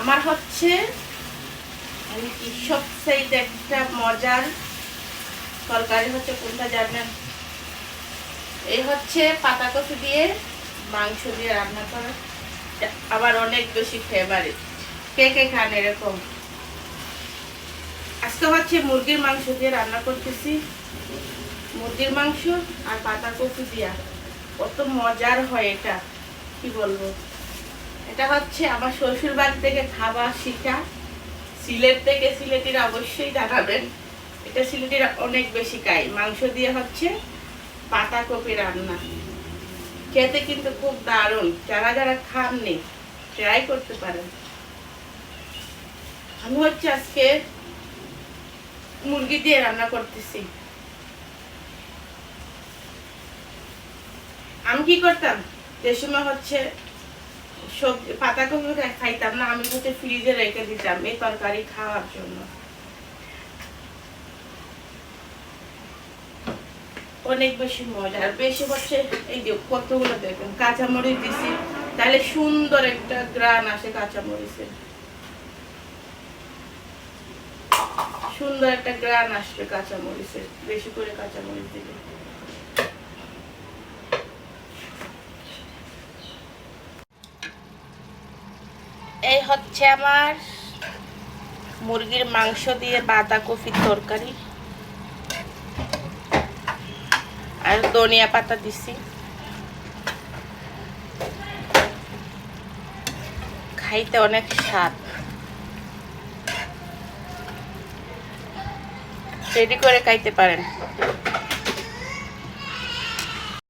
আমার হচ্ছে আমি কি সবচেয়ে একটা মজার তরকারি হচ্ছে কোনটা জানেন এই হচ্ছে পাতাকপি দিয়ে মাংস দিয়ে রান্না করা। আবার অনেক বেশি ফেভারিট কে কে খান এরকম? আজকে হচ্ছে মুরগির মাংস দিয়ে রান্না করতেছি। মুরগির মাংস আর পাতাকপি দিয়া। কত মজার হয় এটা, কি বলব? এটা হচ্ছে আমার শ্বশুর বাড়ি থেকে খাবার শিখা। সিলেট থেকে সিলেটিরা অবশ্যই জানাবেন এটা সিলেটিরা অনেক বেশি খায়। মাংস দিয়ে হচ্ছে পাতাকপি রান্না। খেতে কিন্তু খুব দারুণ। যারা যারা খাননি ট্রাই করতে পারেন। আমি হচ্ছে আজকে মুরগি দিয়ে রান্না করতেছি। আমি কি করতাম? যে সময় হচ্ছে সবজি পাতাকপি খাইতাম না, আমি হচ্ছে ফ্রিজে রেখে দিতাম এই তরকারি খাওয়ার জন্য। অনেক বেশি মজা। আর বেশি হচ্ছে এই যে কতগুলো দেখেন, কাঁচামরিচ দিছি। তাহলে সুন্দর একটা গ্রান আসে কাঁচামরিচের। সুন্দর একটা গ্রান আসবে কাঁচামরিচের, বেশি করে কাঁচামরিচ দিলে। এই হচ্ছে আমার মুরগির মাংস দিয়ে বাঁধাকপির তরকারি। আর ধনিয়া পাতা দিছি। খাইতে অনেক স্বাদ। রেডি করে খাইতে পারেন।